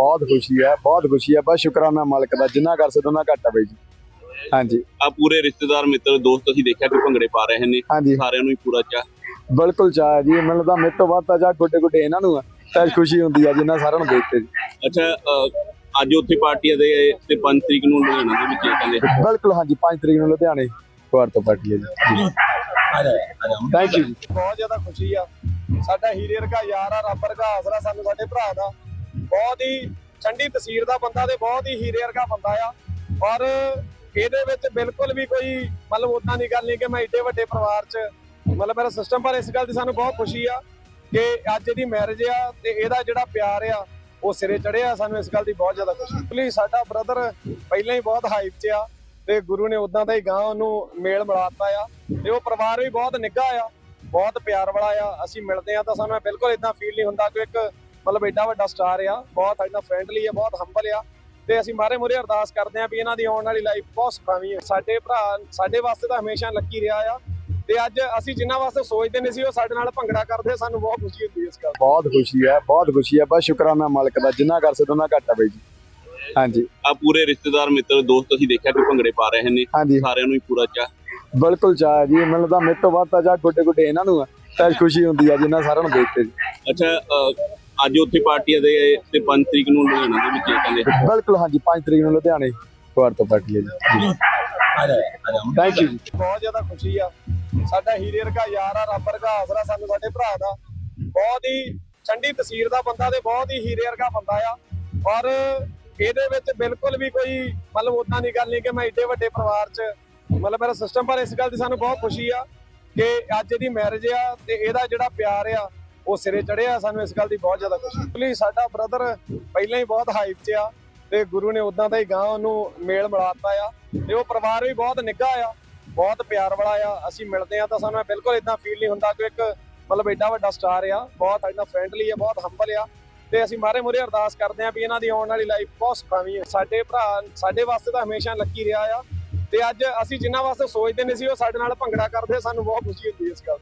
ਬਹੁਤ ਖੁਸ਼ੀ ਹੈ ਬਹੁਤ ਖੁਸ਼ੀ ਹੈ ਬਸ ਸ਼ੁਕਰਾਨਾ ਮਾਲਕ ਦਾ ਜਿੰਨਾ ਕਰ ਸਕਦਾ ਉਹਨਾਂ ਘੱਟ ਬਾਈ ਜੀ। ਹਾਂਜੀ। ਆ ਪੂਰੇ ਰਿਸ਼ਤੇਦਾਰ ਮਿੱਤਰ ਦੋਸਤ ਅਸੀਂ ਦੇਖਿਆ ਕਿ ਭੰਗੜੇ ਪਾ ਰਹੇ ਨੇ ਹਾਂਜੀ। ਸਾਰਿਆਂ ਨੂੰ ਹੀ ਪੂਰਾ ਚਾਹ ਬਿਲਕੁਲ ਚਾਹ ਜੀ ਮੈਨੂੰ ਤਾਂ ਮੇਰੇ ਤੋਂ ਵੱਧ ਤਾਂ ਜਾ ਗੁੱਡੇ ਗੁੱਡੇ ਇਹਨਾਂ ਨੂੰ ਆ ਤਾਂ ਖੁਸ਼ੀ ਹੁੰਦੀ ਹੈ ਜਿੰਨਾ ਸਾਰਿਆਂ ਨੂੰ ਦੇਖ ਕੇ ਜੀ। ਅੱਛਾ ਅ, ਅੱਜ ਉੱਥੇ ਪਾਰਟੀਆਂ ਦੇ ਤੇ 5 ਤਰੀਕ ਨੂੰ ਲੁਧਿਆਣਾ ਦੇ ਵਿੱਚ ਇਹ ਕਹਿੰਦੇ ਬਿਲਕੁਲ ਹਾਂਜੀ 5 ਤਰੀਕ ਨੂੰ ਲੁਧਿਆਣੇ ਕੁਆਰ ਤੋਂ ਪਾਰਟੀ ਹੈ ਜੀ। ਥੈਂਕ ਯੂ ਜੀ ਬਹੁਤ ਜ਼ਿਆਦਾ ਖੁਸ਼ੀ ਆ ਸਾਡਾ ਹੀਰੇ ਵਰਗਾ ਯਾਰ ਆ ਰੱਬ ਵਰਗਾ ਆਸਰਾ ਸਾਨੂੰ ਸਾਡੇ ਭਰਾ ਦਾ। ਬਹੁਤ ਹੀ ਠੰਡੀ ਤਸਵੀਰ ਦਾ ਬੰਦਾ ਤੇ ਬਹੁਤ ਹੀ ਹੀਰੇ ਵਰਗਾ ਬੰਦਾ ਆ। ਔਰ ਇਹਦੇ ਵਿੱਚ ਬਿਲਕੁਲ ਵੀ ਕੋਈ ਮਤਲਬ ਉਦਾਂ ਦੀ ਗੱਲ ਨਹੀਂ ਕਿ ਮੈਂ ਏਡੇ ਵੱਡੇ ਪਰਿਵਾਰ 'ਚ ਮਤਲਬ ਮੇਰਾ ਸਿਸਟਮ ਪਰ ਇਸ ਗੱਲ ਦੀ ਸਾਨੂੰ ਬਹੁਤ ਖੁਸ਼ੀ ਆ ਕਿ ਅੱਜ ਇਹਦੀ ਮੈਰਿਜ ਆ ਤੇ ਇਹਦਾ ਜਿਹੜਾ ਪਿਆਰ ਆ, ਉਹ ਸਿਰੇ ਚੜਿਆ ਸਾਨੂੰ ਇਸ ਗੱਲ ਦੀ ਬਹੁਤ ਜ਼ਿਆਦਾ ਖੁਸ਼ੀ। ਪਲੀਜ਼ ਸਾਡਾ ਬ੍ਰਦਰ ਪਹਿਲਾਂ ਹੀ ਬਹੁਤ ਹਾਈਪ 'ਚ ਆ ਤੇ ਗੁਰੂ ਨੇ ਉਦਾਂ ਦਾ ਹੀ ਗਾਂ ਉਹਨੂੰ ਮੇਲ ਮਿਲਾਤਾ ਆ ਤੇ ਉਹ ਪਰਿਵਾਰ ਵੀ ਬਹੁਤ ਨਿੱਘਾ ਆ, ਬਹੁਤ ਪਿਆਰ ਵਾਲਾ ਆ। ਅਸੀਂ ਮਿਲਦੇ ਆ ਤਾਂ ਸਾਨੂੰ ਬਿਲਕੁਲ ਇਦਾਂ ਫੀਲ ਨਹੀਂ ਹੁੰਦਾ ਕਿ ਇੱਕ ਮਤਲਬ ਐਡਾ ਵੱਡਾ ਸਟਾਰ ਆ ਬਹੁਤ ਇਦਾਂ ਫ੍ਰੈਂਡਲੀ ਆ ਬਹੁਤ ਹੰਬਲ ਆ। ਤੇ ਅਸੀਂ ਮਾਰੇ ਮੁਰੇ ਅਰਦਾਸ ਕਰਦੇ ਆ ਵੀ ਇਹਨਾਂ ਦੀ ਆਉਣ ਵਾਲੀ ਲਾਈਫ ਬਹੁਤ ਸੁਖਾਵੀਂ ਹੈ ਸਾਡੇ ਭਰਾ ਸਾਡੇ ਵਾਸਤੇ ਤਾਂ ਹਮੇਸ਼ਾ ਲੱਕੀ ਰਿਹਾ ਆ। ਤੇ ਅੱਜ ਅਸੀਂ ਜਿੰਨਾ ਵਾਸਤੇ ਸੋਚਦੇ ਨਹੀਂ ਸੀ ਉਹ ਸਾਡੇ ਨਾਲ ਭੰਗੜਾ ਕਰਦੇ ਸਾਨੂੰ ਬਹੁਤ ਖੁਸ਼ੀ ਹੁੰਦੀ ਇਸ ਗੱਲ। ਬਹੁਤ ਖੁਸ਼ੀ ਹੈ ਬਹੁਤ ਖੁਸ਼ੀ ਹੈ ਬਸ ਸ਼ੁਕਰਾਨਾ ਮਾਲਕ ਦਾ ਜਿੰਨਾ ਕਰ ਸਕਦਾ ਉਹਨਾਂ ਘੱਟ ਬਾਈ ਜੀ। ਹਾਂਜੀ। ਆ ਪੂਰੇ ਰਿਸ਼ਤੇਦਾਰ ਮਿੱਤਰ ਦੋਸਤ ਅਸੀਂ ਦੇਖਿਆ ਕਿ ਭੰਗੜੇ ਪਾ ਰਹੇ ਨੇ। ਹਾਂਜੀ। ਸਾਰਿਆਂ ਨੂੰ ਹੀ ਪੂਰਾ ਚਾਹ ਬਿਲਕੁਲ ਚਾਹ ਹੈ ਜੀ ਮੈਨੂੰ ਤਾਂ ਮੇਰੇ ਤੋਂ ਵੱਧ ਤਾਂ ਜਾ ਗੁੱਡੇ ਗੁੱਡੇ ਇਹਨਾਂ ਨੂੰ ਆ। ਤਾਂ ਖੁਸ਼ੀ ਹੁੰਦੀ ਹੈ ਜਿੰਨਾ ਸਾਰਿਆਂ ਨੂੰ ਦੇਖ ਕੇ ਜੀ। ਅੱਛਾ ਅ, ਅੱਜ ਉੱਥੇ ਪਾਰਟੀਆਂ ਦੇ ਤੇ 5 ਤਰੀਕ ਨੂੰ ਲੁਧਿਆਣਾ ਦੇ ਵਿੱਚ ਇਹ ਕਹਿੰਦੇ ਬਿਲਕੁਲ ਹਾਂਜੀ 5 ਤਰੀਕ ਨੂੰ ਲੁਧਿਆਣੇ ਕੁਆਰ ਤੋਂ ਪਾਰਟੀ ਹੈ ਜੀ। ਥੈਂਕ ਯੂ ਬਹੁਤ ਜ਼ਿਆਦਾ ਖੁਸ਼ੀ ਆ। ਸਾਡਾ ਹੀਰੇ ਵਰਗਾ ਯਾਰ ਆ ਰੱਬ ਵਰਗਾ ਆਸਰਾ ਸਾਨੂੰ ਸਾਡੇ ਭਰਾ ਦਾ। ਬਹੁਤ ਹੀ ਠੰਡੀ ਤਸਵੀਰ ਦਾ ਬੰਦਾ ਤੇ ਬਹੁਤ ਹੀ ਹੀਰੇ ਵਰਗਾ ਬੰਦਾ ਆ। ਔਰ ਇਹਦੇ ਵਿੱਚ ਬਿਲਕੁਲ ਵੀ ਕੋਈ ਮਤਲਬ ਉਦਾਂ ਦੀ ਗੱਲ ਨਹੀਂ ਕਿ ਮੈਂ ਏਡੇ ਵੱਡੇ ਪਰਿਵਾਰ 'ਚ ਮਤਲਬ ਮੇਰਾ ਸਿਸਟਮ ਪਰ ਇਸ ਗੱਲ ਦੀ ਸਾਨੂੰ ਬਹੁਤ ਖੁਸ਼ੀ ਆ ਕਿ ਅੱਜ ਇਹਦੀ ਮੈਰਿਜ ਆ ਤੇ ਇਹਦਾ ਜਿਹੜਾ ਪਿਆਰ ਆ ਉਹ ਸਿਰੇ ਚੜਿਆ ਸਾਨੂੰ ਇਸ ਗੱਲ ਦੀ ਬਹੁਤ ਜ਼ਿਆਦਾ ਖੁਸ਼ੀ। ਪਲੀਜ਼ ਸਾਡਾ ਬ੍ਰਦਰ ਪਹਿਲਾਂ ਹੀ ਬਹੁਤ ਹਾਈਪ 'ਚ ਆ ਤੇ ਗੁਰੂ ਨੇ ਉਦਾਂ ਦਾ ਹੀ ਗਾਂ ਉਹਨੂੰ ਮੇਲ ਮਿਲਾਤਾ ਆ ਤੇ ਉਹ ਪਰਿਵਾਰ ਵੀ ਬਹੁਤ ਨਿੱਘਾ ਆ, ਬਹੁਤ ਪਿਆਰ ਵਾਲਾ ਆ, ਅਸੀਂ ਮਿਲਦੇ ਆ ਤਾਂ ਸਾਨੂੰ ਬਿਲਕੁਲ ਇਦਾਂ ਫੀਲ ਨਹੀਂ ਹੁੰਦਾ ਕਿ ਇੱਕ ਮਤਲਬ ਐਡਾ ਵੱਡਾ ਸਟਾਰ ਆ, ਬਹੁਤ ਇਦਾਂ ਫ੍ਰੈਂਡਲੀ ਆ, ਬਹੁਤ ਹੰਬਲ ਆ ਤੇ ਅਸੀਂ ਮਾਰੇ ਮੁਰੇ ਅਰਦਾਸ ਕਰਦੇ ਆ ਵੀ ਇਹਨਾਂ ਦੀ ਆਉਣ ਵਾਲੀ ਲਾਈਫ ਬਹੁਤ ਸੁਖਾਵੀਂ ਹੈ ਸਾਡੇ ਭਰਾ, ਸਾਡੇ ਵਾਸਤੇ ਤਾਂ ਹਮੇਸ਼ਾ ਲੱਕੀ ਰਿਹਾ ਆ ਤੇ ਅੱਜ ਅਸੀਂ ਜਿੰਨਾ ਵਾਸਤੇ ਸੋਚਦੇ ਨਹੀਂ ਸੀ ਉਹ ਸਾਡੇ ਨਾਲ ਭੰਗੜਾ ਕਰਦੇ, ਸਾਨੂੰ ਬਹੁਤ ਖੁਸ਼ੀ ਹੁੰਦੀ ਹੈ ਇਸ ਗੱਲ